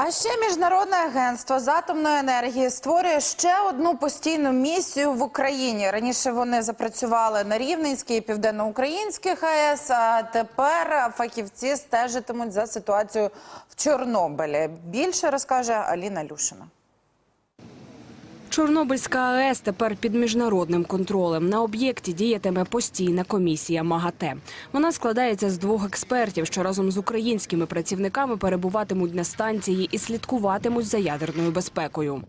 А ще міжнародне агентство з атомної енергії створює ще одну постійну місію в Україні. Раніше вони запрацювали на Рівненській і південноукраїнських АЕС. А тепер фахівці стежитимуть за ситуацією в Чорнобилі. Більше розкаже Аліна Люшина. Чорнобильська АЕС тепер під міжнародним контролем. На об'єкті діятиме постійна комісія МАГАТЕ. Вона складається з двох експертів, що разом з українськими працівниками перебуватимуть на станції і слідкуватимуть за ядерною безпекою.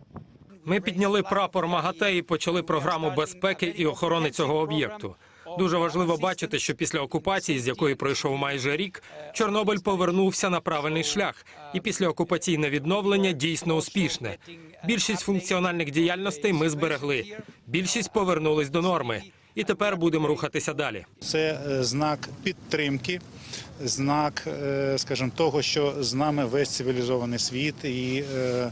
Ми підняли прапор МАГАТЕ і почали програму безпеки і охорони цього об'єкту. Дуже важливо бачити, що після окупації, з якої пройшов майже рік, Чорнобиль повернувся на правильний шлях, і після окупаційне відновлення дійсно успішне. Більшість функціональних діяльностей ми зберегли. Більшість повернулись до норми, і тепер будемо рухатися далі. Це е, знак підтримки, знак, е, скажімо, того, що з нами весь цивілізований світ і е,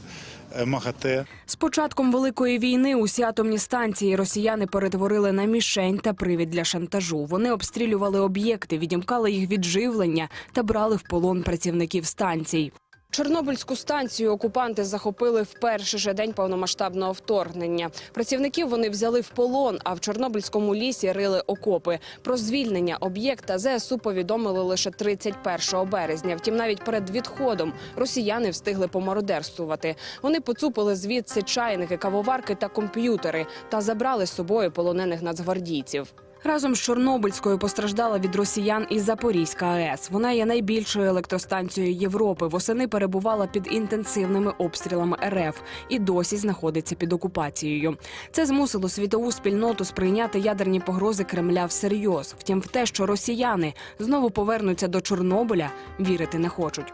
МАГАТЕ. З початком великої війни усі атомні станції росіяни перетворили на мішень та привід для шантажу. Вони обстрілювали об'єкти, відімкали їх від живлення та брали в полон працівників станцій. Чорнобильську станцію окупанти захопили в перший же день повномасштабного вторгнення. Працівників вони взяли в полон, а в Чорнобильському лісі рили окопи. Про звільнення об'єкта ЗСУ повідомили лише 31 березня. Втім, навіть перед відходом росіяни встигли помародерствувати. Вони поцупили звідси чайники, кавоварки та комп'ютери та забрали з собою полонених нацгвардійців. Разом з Чорнобильською постраждала від росіян і Запорізька АЕС. Вона є найбільшою електростанцією Європи. Восени перебувала під інтенсивними обстрілами РФ і досі знаходиться під окупацією. Це змусило світову спільноту сприйняти ядерні погрози Кремля всерйоз. Втім, в те, що росіяни знову повернуться до Чорнобиля, вірити не хочуть.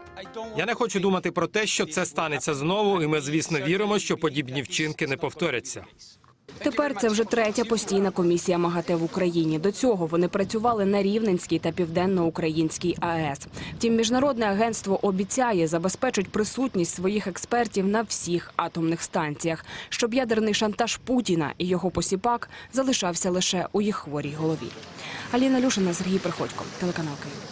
Я не хочу думати про те, що це станеться знову, і ми, звісно, віримо, що подібні вчинки не повторяться. Тепер це вже третя постійна комісія МАГАТЕ в Україні. До цього вони працювали на Рівненській та Південноукраїнській АЕС. Втім, міжнародне агентство обіцяє забезпечить присутність своїх експертів на всіх атомних станціях, щоб ядерний шантаж Путіна і його посіпак залишався лише у їх хворій голові. Аліна Люшина, Сергій Приходько, телеканал Київ.